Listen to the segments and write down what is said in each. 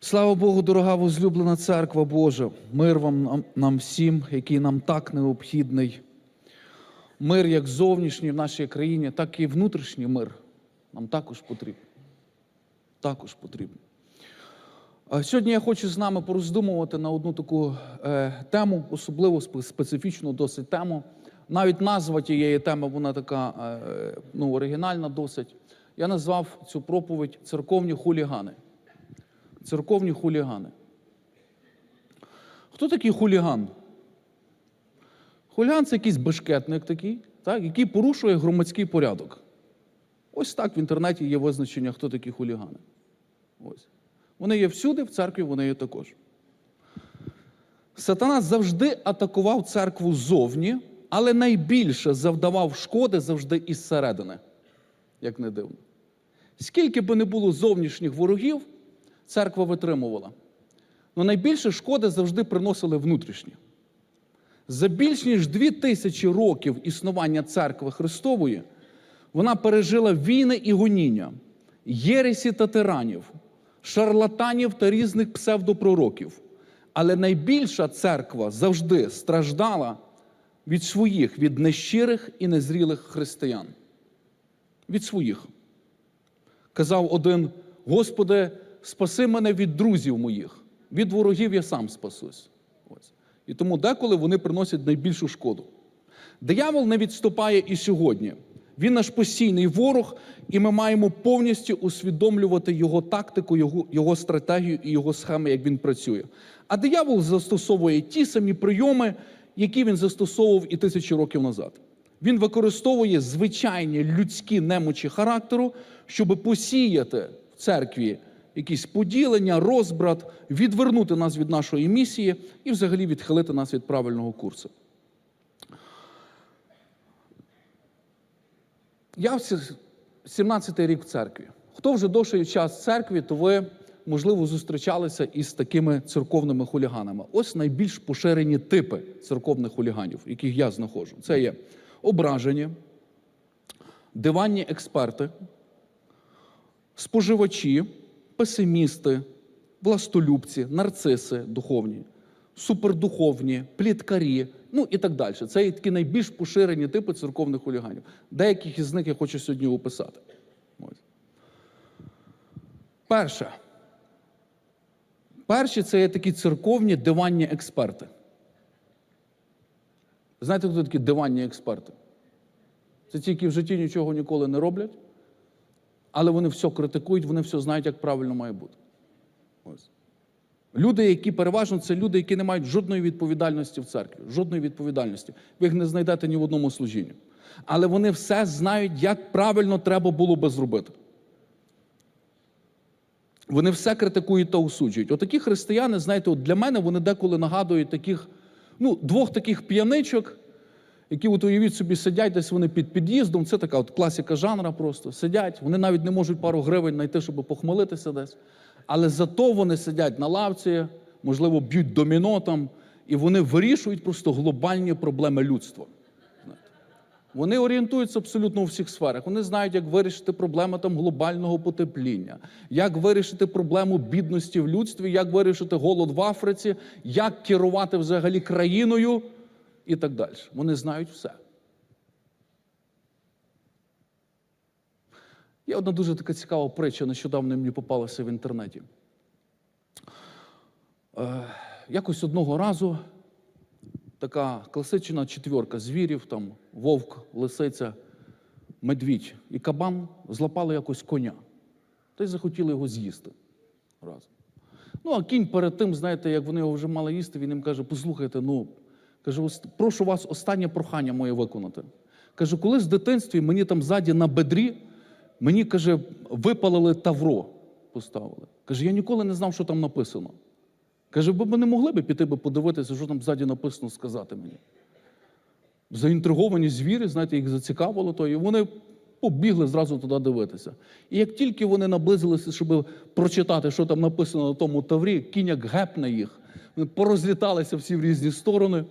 Слава Богу, дорога возлюблена церква Божа, мир вам нам, всім, який нам так необхідний. Мир як зовнішній в нашій країні, так і внутрішній мир нам також потрібен. Також потрібен. Сьогодні я хочу з нами пороздумувати на одну таку е, тему, особливо специфічну досить тему. Навіть назва тієї теми, вона така е, ну, оригінальна досить. Я назвав цю проповідь церковні хулігани. Церковні хулігани. Хто такий хуліган? Хуліган це якийсь бешкетник такий, так, який порушує громадський порядок. Ось так в інтернеті є визначення, хто такі хулігани. Ось. Вони є всюди, в церкві вони є також. Сатана завжди атакував церкву ззовні, але найбільше завдавав шкоди завжди із середини, як не дивно. Скільки би не було зовнішніх ворогів, церква витримувала. Але найбільше шкоди завжди приносили внутрішні. За більш ніж дві тисячі років існування церкви Христової вона пережила війни і гоніння, єресі та тиранів, шарлатанів та різних псевдопророків. Але найбільша церква завжди страждала від своїх, від нещирих і незрілих християн. Від своїх. Казав один: Господи, спаси мене від друзів моїх, від ворогів я сам спасусь. Ось. І тому деколи вони приносять найбільшу шкоду. Диявол не відступає і сьогодні. Він наш постійний ворог, і ми маємо повністю усвідомлювати його тактику, його, його стратегію і його схеми, як він працює. А диявол застосовує ті самі прийоми, які він застосовував і тисячі років назад. Він використовує звичайні людські немочі характеру, щоб посіяти в церкві якісь поділення, розбрат, відвернути нас від нашої місії і взагалі відхилити нас від правильного курсу. Я в 17-й рік в церкві. Хто вже довший час в церкві, то ви, можливо, зустрічалися із такими церковними хуліганами. Ось найбільш поширені типи церковних хуліганів, яких я знаходжу. Це є ображені, диванні експерти, споживачі, песимісти, властолюбці, нарциси духовні, супердуховні, пліткарі, ну і так далі. Це є такі найбільш поширені типи церковних хуліганів. Деяких із них я хочу сьогодні описати. Ось. Перше. Перші це є такі церковні диванні експерти. Знаєте, хто такі диванні експерти? Це ті, які в житті нічого ніколи не роблять, але вони все критикують, вони все знають, як правильно має бути. Ось. Люди, які переважно це люди, які не мають жодної відповідальності в церкві, жодної відповідальності. Ви їх не знайдете ні в одному служінні. Але вони все знають, як правильно треба було би зробити. Вони все критикують та осуджують. Отакі християни, знаєте, от для мене вони деколи нагадують таких, ну, двох таких п'яничок, які, от уявіть собі, сидять десь вони під під'їздом. Це така от класика жанра просто. Сидять, вони навіть не можуть пару гривень знайти, щоб похмелитися десь. Але зато вони сидять на лавці, можливо, б'ють доміно там, і вони вирішують просто глобальні проблеми людства. Вони орієнтуються абсолютно у всіх сферах. Вони знають, як вирішити проблеми там глобального потепління, як вирішити проблему бідності в людстві, як вирішити голод в Африці, як керувати взагалі країною і так далі. Вони знають все. Є одна дуже така цікава притча, нещодавно мені попалася в інтернеті. Е, якось одного разу така класична четвірка звірів, там вовк, лисиця, медвідь і кабан злапали якось коня. Та й захотіли його з'їсти разом. Ну, а кінь перед тим, знаєте, як вони його вже мали їсти, він їм каже: послухайте, ну, каже, прошу вас останнє прохання моє виконати. Каже, коли з дитинстві мені там ззаді на бедрі, мені, каже, випалили тавро, поставили. Каже, я ніколи не знав, що там написано. Каже, ви б не могли б піти би подивитися, що там ззаді написано, сказати мені. Заінтриговані звірі, знаєте, їх зацікавило то, і вони побігли зразу туди дивитися. І як тільки вони наблизилися, щоб прочитати, що там написано на тому таврі, кінь як гепне їх, вони порозліталися всі в різні сторони,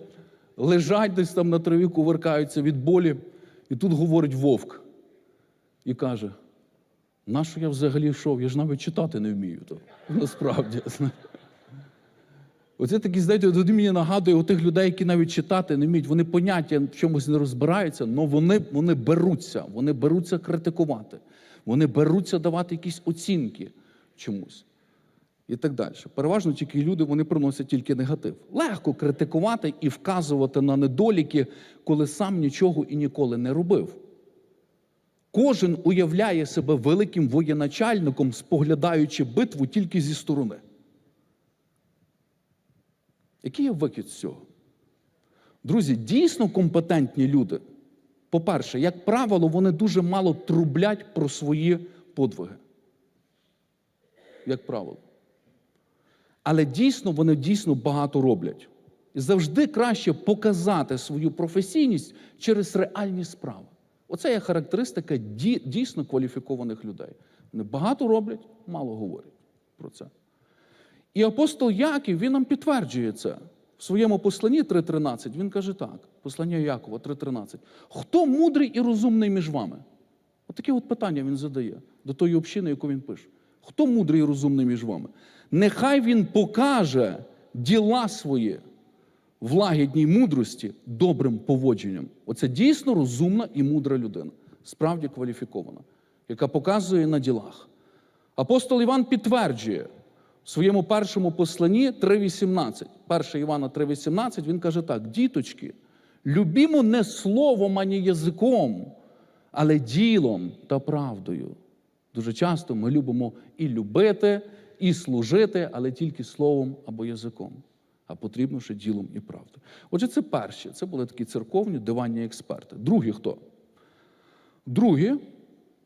лежать десь там на траві, кувиркаються від болі. І тут говорить вовк і каже: На що я взагалі йшов? Я ж навіть читати не вмію. То, насправді. Оце такі, знаєте, тоді мені нагадує у тих людей, які навіть читати не вміють, вони поняття в чомусь не розбираються, але вони, вони беруться, вони беруться критикувати, вони беруться давати якісь оцінки чомусь. І так далі. Переважно тільки люди вони приносять тільки негатив. Легко критикувати і вказувати на недоліки, коли сам нічого і ніколи не робив. Кожен уявляє себе великим воєначальником, споглядаючи битву тільки зі сторони. Який є вихід з цього? Друзі, дійсно компетентні люди. По-перше, як правило, вони дуже мало трублять про свої подвиги. Як правило. Але дійсно вони дійсно багато роблять. І завжди краще показати свою професійність через реальні справи. Оце є характеристика дійсно кваліфікованих людей. Вони багато роблять, мало говорять про це. І апостол Яків він нам підтверджує це. В своєму посланні 3.13 він каже так: послання Якова 3.13. Хто мудрий і розумний між вами? Отаке от питання він задає до тої общини, яку він пише. Хто мудрий і розумний між вами? Нехай він покаже діла свої в лагідній мудрості добрим поводженням. Оце дійсно розумна і мудра людина, справді кваліфікована, яка показує на ділах. Апостол Іван підтверджує в своєму першому посланні 3.18. 1 Івана 3.18 він каже так: діточки, любімо не словом, ані язиком, але ділом та правдою. Дуже часто ми любимо і любити, і служити, але тільки словом або язиком. А потрібно ще ділом і правдою. Отже, це перші. Це були такі церковні диванні експерти. Другі хто? Другі,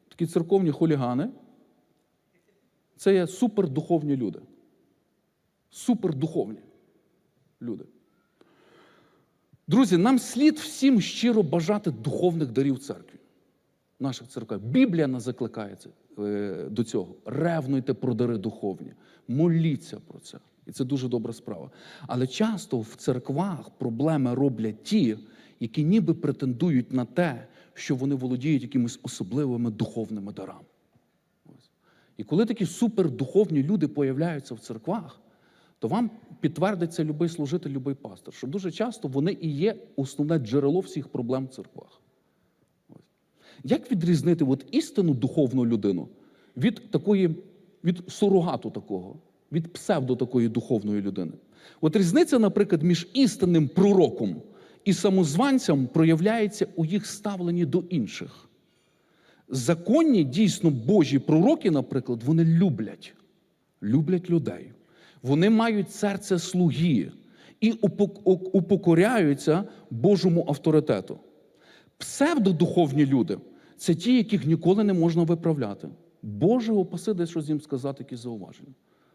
такі церковні хулігани, це є супердуховні люди. Супердуховні люди. Друзі, нам слід всім щиро бажати духовних дарів церкві, наших церкв. Біблія нас закликає це, до цього. Ревнуйте про дари духовні, моліться про це. І це дуже добра справа. Але часто в церквах проблеми роблять ті, які ніби претендують на те, що вони володіють якимись особливими духовними дарами. І коли такі супердуховні люди появляються в церквах, то вам підтвердиться любий служитель, любий пастор, що дуже часто вони і є основне джерело всіх проблем в церквах. Як відрізнити от істинну духовну людину від такої, від сурогату такого, від псевдо такої духовної людини? От різниця, наприклад, між істинним пророком і самозванцем проявляється у їх ставленні до інших. Законні, дійсно Божі пророки, наприклад, вони люблять, люблять людей. Вони мають серце слуги і упокоряються Божому авторитету. Псевдодуховні люди це ті, яких ніколи не можна виправляти. Боже, опаси десь щось їм сказати, якісь зауваження,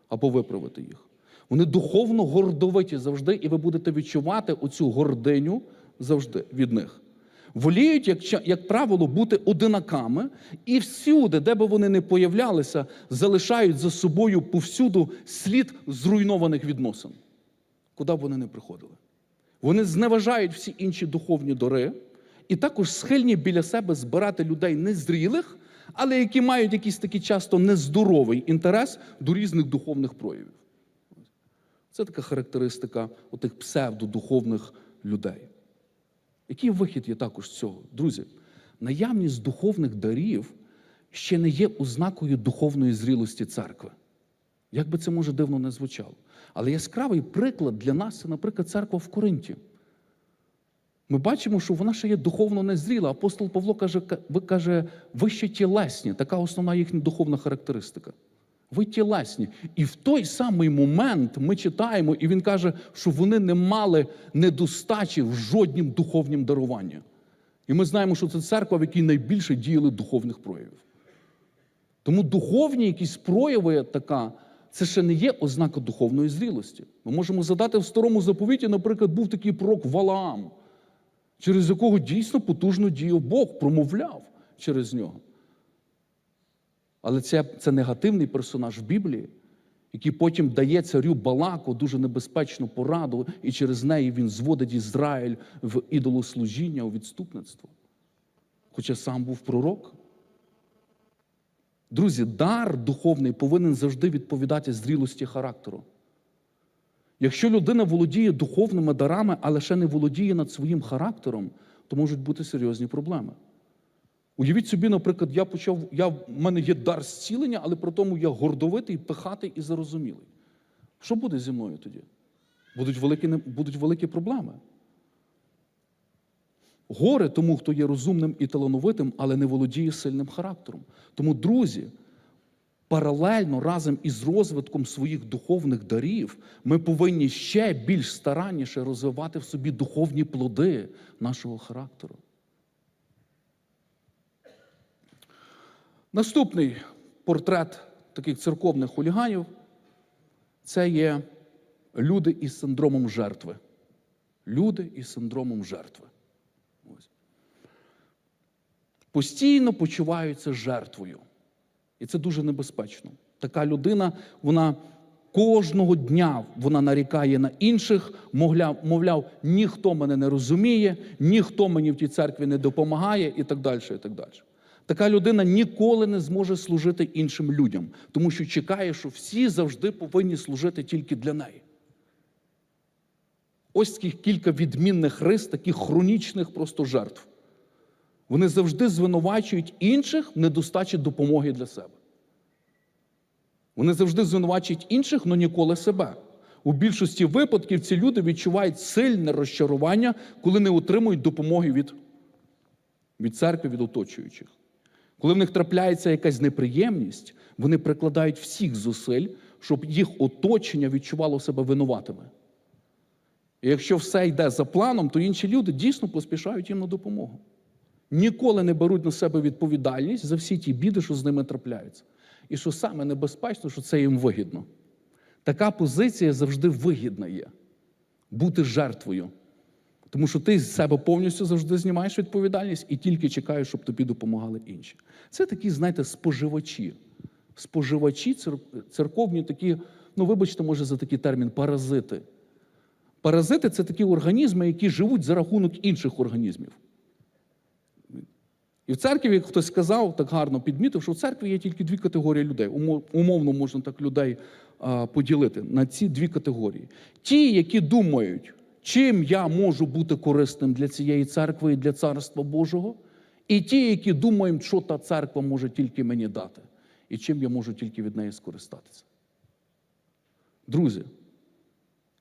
або виправити їх. Вони духовно гордовиті завжди, і ви будете відчувати оцю гординю завжди від них. Воліють, як, як правило, бути одинаками, і всюди, де би вони не появлялися, залишають за собою повсюду слід зруйнованих відносин, куди б вони не приходили. Вони зневажають всі інші духовні дори і також схильні біля себе збирати людей незрілих, але які мають якийсь такий часто нездоровий інтерес до різних духовних проявів. Це така характеристика отих псевдодуховних людей. Який вихід є також з цього? Друзі, наявність духовних дарів ще не є ознакою духовної зрілості церкви. Як би це може дивно не звучало. Але яскравий приклад для нас це, наприклад, церква в Коринті. Ми бачимо, що вона ще є духовно незріла. Апостол Павло каже, ви каже, ви ще тілесні, така основна їхня духовна характеристика. Ви тілесні. І в той самий момент ми читаємо, і він каже, що вони не мали недостачі в жоднім духовнім даруванні. І ми знаємо, що це церква, в якій найбільше діяли духовних проявів. Тому духовні якісь прояви така, це ще не є ознака духовної зрілості. Ми можемо задати в старому заповіті, наприклад, був такий пророк Валаам, через якого дійсно потужно діяв Бог, промовляв через нього. Але це, це негативний персонаж в Біблії, який потім дає царю Балаку дуже небезпечну пораду, і через неї він зводить Ізраїль в ідолослужіння, у відступництво. Хоча сам був пророк. Друзі, дар духовний повинен завжди відповідати зрілості характеру. Якщо людина володіє духовними дарами, але ще не володіє над своїм характером, то можуть бути серйозні проблеми. Уявіть собі, наприклад, я почав, я, в мене є дар зцілення, але при тому я гордовитий, пихатий і зарозумілий. Що буде зі мною тоді? Будуть великі, будуть великі проблеми. Горе тому, хто є розумним і талановитим, але не володіє сильним характером. Тому, друзі, паралельно разом із розвитком своїх духовних дарів, ми повинні ще більш старанніше розвивати в собі духовні плоди нашого характеру. Наступний портрет таких церковних хуліганів це є люди із синдромом жертви. Люди із синдромом жертви. Ось. Постійно почуваються жертвою. І це дуже небезпечно. Така людина, вона кожного дня вона нарікає на інших, мовляв, мовляв, ніхто мене не розуміє, ніхто мені в тій церкві не допомагає, і так далі. І так далі. Така людина ніколи не зможе служити іншим людям, тому що чекає, що всі завжди повинні служити тільки для неї. Ось таких кілька відмінних рис, таких хронічних просто жертв. Вони завжди звинувачують інших в недостачі допомоги для себе. Вони завжди звинувачують інших, але ніколи себе. У більшості випадків ці люди відчувають сильне розчарування, коли не отримують допомоги від, від церкви, від оточуючих. Коли в них трапляється якась неприємність, вони прикладають всіх зусиль, щоб їх оточення відчувало себе винуватими. І якщо все йде за планом, то інші люди дійсно поспішають їм на допомогу. Ніколи не беруть на себе відповідальність за всі ті біди, що з ними трапляються. І що саме небезпечно, що це їм вигідно. Така позиція завжди вигідна є бути жертвою. Тому що ти з себе повністю завжди знімаєш відповідальність і тільки чекаєш, щоб тобі допомагали інші. Це такі, знаєте, споживачі. Споживачі цер- церковні такі, ну вибачте, може, за такий термін паразити. Паразити це такі організми, які живуть за рахунок інших організмів. І в церкві, як хтось сказав, так гарно підмітив, що в церкві є тільки дві категорії людей. Умовно можна так людей поділити на ці дві категорії. Ті, які думають, чим я можу бути корисним для цієї церкви і для царства Божого, і ті, які думають, що та церква може тільки мені дати, і чим я можу тільки від неї скористатися. Друзі,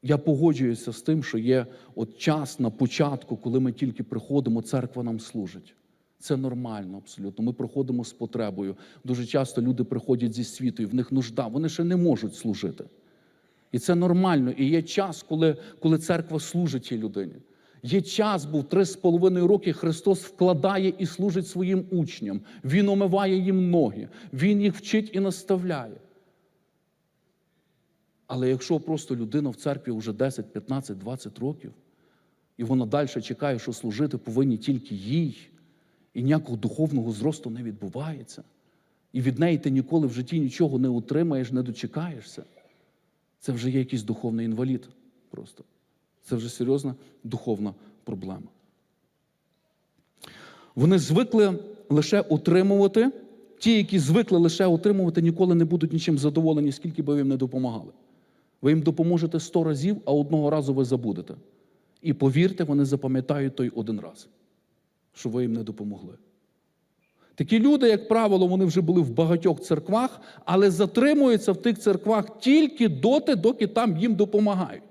я погоджуюся з тим, що є от час на початку, коли ми тільки приходимо, церква нам служить. Це нормально абсолютно. Ми проходимо з потребою. Дуже часто люди приходять зі світу, і в них нужда, вони ще не можуть служити. І це нормально. І є час, коли, коли церква служить тій людині. Є час, був три з половиною роки Христос вкладає і служить своїм учням. Він омиває їм ноги, Він їх вчить і наставляє. Але якщо просто людина в церкві вже 10, 15, 20 років, і вона далі чекає, що служити повинні тільки їй, і ніякого духовного зросту не відбувається, і від неї ти ніколи в житті нічого не отримаєш, не дочекаєшся, це вже є якийсь духовний інвалід просто. Це вже серйозна духовна проблема. Вони звикли лише отримувати, ті, які звикли лише отримувати, ніколи не будуть нічим задоволені, скільки би ви їм не допомагали. Ви їм допоможете сто разів, а одного разу ви забудете. І повірте, вони запам'ятають той один раз, що ви їм не допомогли. Такі люди, як правило, вони вже були в багатьох церквах, але затримуються в тих церквах тільки доти, доки там їм допомагають.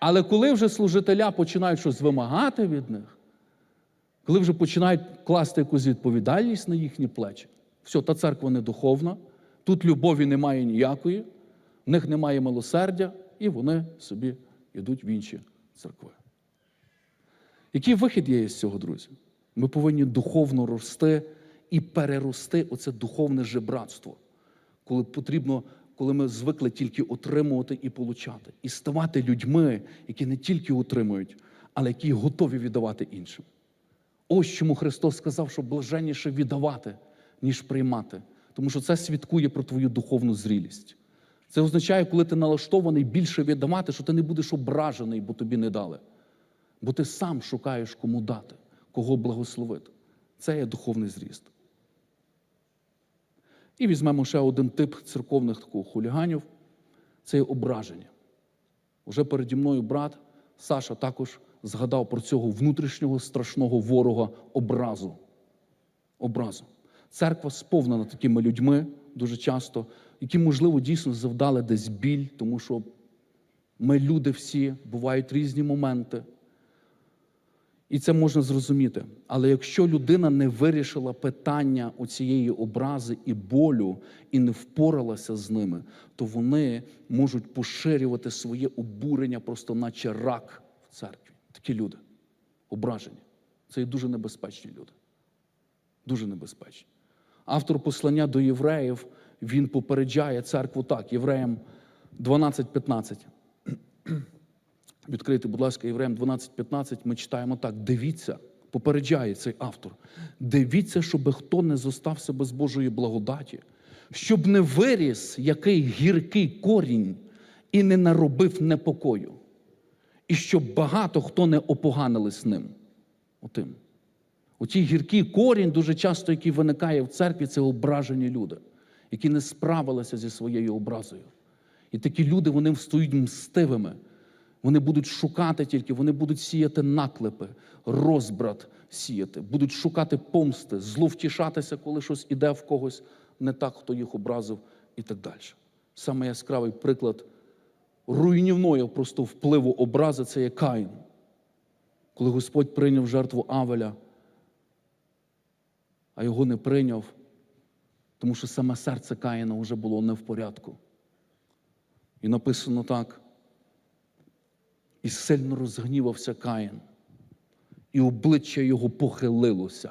Але коли вже служителя починають щось вимагати від них, коли вже починають класти якусь відповідальність на їхні плечі, все, та церква не духовна, тут любові немає ніякої, в них немає милосердя, і вони собі йдуть в інші церкви. Який вихід є з цього, друзі? Ми повинні духовно рости і перерости оце духовне жебратство, коли потрібно, коли ми звикли тільки отримувати і получати, і ставати людьми, які не тільки отримують, але які готові віддавати іншим. Ось чому Христос сказав, що блаженніше віддавати, ніж приймати, тому що це свідкує про твою духовну зрілість. Це означає, коли ти налаштований більше віддавати, що ти не будеш ображений, бо тобі не дали. Бо ти сам шукаєш кому дати, кого благословити. Це є духовний зріст. І візьмемо ще один тип церковних хуліганів це є ображення. Уже переді мною брат Саша також згадав про цього внутрішнього страшного ворога образу. Образу. Церква сповнена такими людьми дуже часто, які, можливо, дійсно завдали десь біль, тому що ми люди всі, бувають різні моменти. І це можна зрозуміти. Але якщо людина не вирішила питання цієї образи і болю і не впоралася з ними, то вони можуть поширювати своє обурення просто наче рак в церкві. Такі люди ображені. Це є дуже небезпечні люди. Дуже небезпечні. Автор послання до євреїв він попереджає церкву так, євреям 12.15. Відкрийте, будь ласка, Євреям 12.15, ми читаємо так: дивіться, попереджає цей автор. Дивіться, щоб хто не зостався без Божої благодаті, щоб не виріс який гіркий корінь і не наробив непокою, і щоб багато хто не опоганились ним. Отим. Оті гіркий корінь, дуже часто, який виникає в церкві, це ображені люди, які не справилися зі своєю образою. І такі люди вони стають мстивими. Вони будуть шукати тільки, вони будуть сіяти наклепи, розбрат сіяти, будуть шукати помсти, зловтішатися, коли щось іде в когось не так, хто їх образив, і так далі. Саме яскравий приклад руйнівної просто впливу образи це є Каїн. Коли Господь прийняв жертву Авеля, а його не прийняв, тому що саме серце Каїна вже було не в порядку. І написано так. І сильно розгнівався Каїн, і обличчя його похилилося.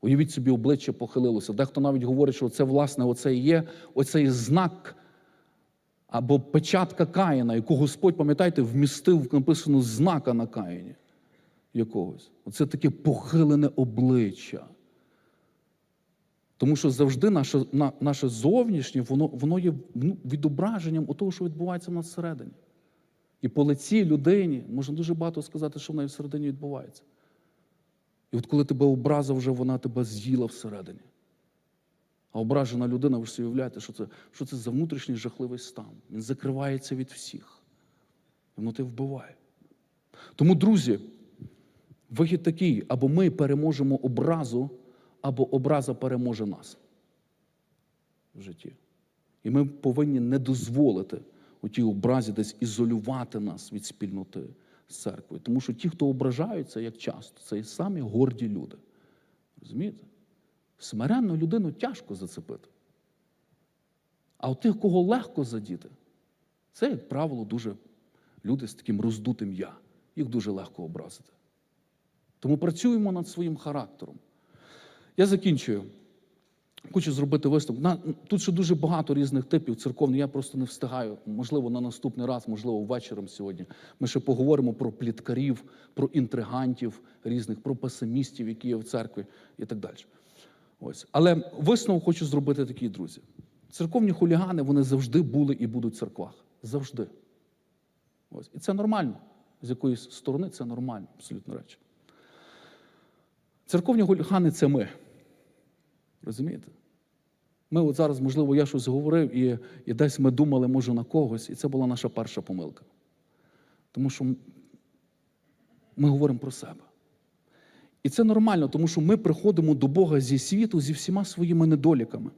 Уявіть собі, обличчя похилилося. Дехто навіть говорить, що це, власне, оце є оцей знак або печатка Каїна, яку Господь, пам'ятаєте, вмістив, написано, знака на Каїні якогось. Оце таке похилене обличчя. Тому що завжди наше, на, наше зовнішнє, воно, воно є ну, відображенням того, що відбувається в нас всередині. І по лиці людині можна дуже багато сказати, що в неї всередині відбувається. І от коли тебе образа вже, вона тебе з'їла всередині. А ображена людина, ви ж собі уявляєте, що це, що це за внутрішній жахливий стан. Він закривається від всіх. Воно тебе вбиває. Тому, друзі, вихід такий: або ми переможемо образу, або образа переможе нас в житті. І ми повинні не дозволити у тій образі десь ізолювати нас від спільноти з церквою. Тому що ті, хто ображаються, як часто, це і самі горді люди. Розумієте? Смиренну людину тяжко зацепити. А от тих, кого легко задіти, це, як правило, дуже люди з таким роздутим я. Їх дуже легко образити. Тому працюємо над своїм характером. Я закінчую. Хочу зробити. На, тут ще дуже багато різних типів церковних. Я просто не встигаю. Можливо, на наступний раз, можливо, вечором сьогодні. Ми ще поговоримо про пліткарів, про інтригантів різних, про песимістів, які є в церкві, і так далі. Ось. Але висновок хочу зробити такий, друзі. Церковні хулігани вони завжди були і будуть в церквах. Завжди. Ось. І це нормально. З якоїсь сторони це нормально, абсолютно речі. Церковні хулігани це ми. Розумієте? Ми от зараз, можливо, я щось говорив, і, і десь ми думали, може, на когось, і це була наша перша помилка. Тому що ми говоримо про себе. І це нормально, тому що ми приходимо до Бога зі світу зі всіма своїми недоліками.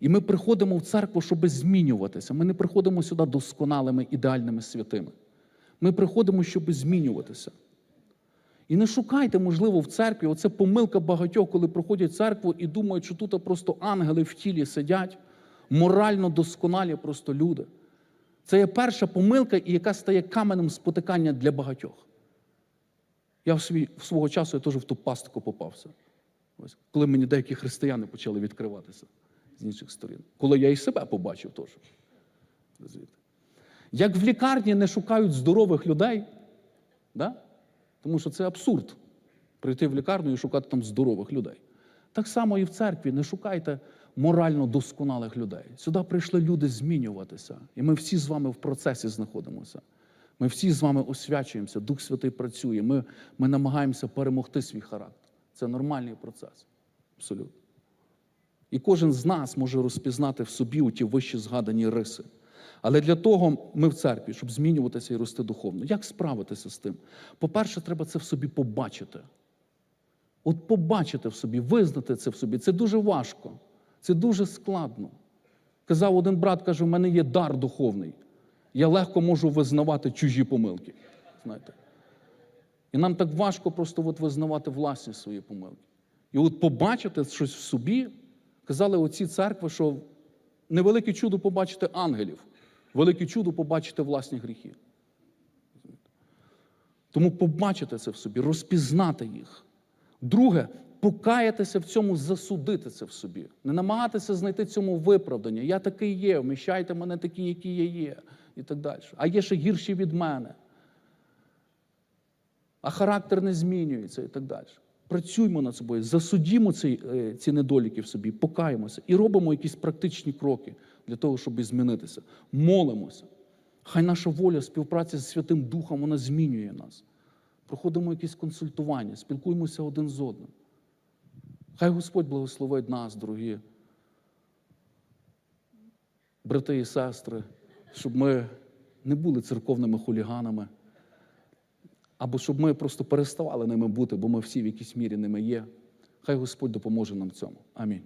І ми приходимо в церкву, щоб змінюватися. Ми не приходимо сюди досконалими, ідеальними святими. Ми приходимо, щоб змінюватися. І не шукайте, можливо, в церкві. Оце помилка багатьох, коли проходять церкву і думають, що тут просто ангели в тілі сидять, морально досконалі просто люди. Це є перша помилка, яка стає каменем спотикання для багатьох. Я в свій, в свого часу я теж в ту пастку попався. Ось, Коли мені деякі християни почали відкриватися з інших сторін. Коли я і себе побачив теж. Як в лікарні не шукають здорових людей, да? Тому що це абсурд прийти в лікарню і шукати там здорових людей. Так само і в церкві не шукайте морально досконалих людей. Сюди прийшли люди змінюватися. І ми всі з вами в процесі знаходимося. Ми всі з вами освячуємося, Дух Святий працює. Ми, ми намагаємося перемогти свій характер. Це нормальний процес. Абсолютно. І кожен з нас може розпізнати в собі ті вищі згадані риси. Але для того ми в церкві, щоб змінюватися і рости духовно. Як справитися з тим? По-перше, треба це в собі побачити. От побачити в собі, визнати це в собі. Це дуже важко, це дуже складно. Казав один брат, каже, у мене є дар духовний. Я легко можу визнавати чужі помилки. Знаєте. І нам так важко просто от визнавати власні свої помилки. І от побачити щось в собі, казали оці церкви, що невелике чудо побачити ангелів, велике чудо побачити власні гріхи. Тому побачити це в собі, розпізнати їх. Друге, покаятися в цьому, засудити це в собі. Не намагатися знайти цьому виправдання. Я такий є, вміщайте мене такі, які я є, і так далі. А є ще гірші від мене. А характер не змінюється і так далі. Працюймо над собою, засудімо ці, е, ці недоліки в собі, покаємося і робимо якісь практичні кроки для того, щоб змінитися. Молимося. Хай наша воля співпраці з Святим Духом вона змінює нас. Проходимо якісь консультування, спілкуємося один з одним. Хай Господь благословить нас, дорогі брати і сестри, щоб ми не були церковними хуліганами, або щоб ми просто переставали ними бути, бо ми всі в якійсь мірі ними є. Хай Господь допоможе нам в цьому. Амінь.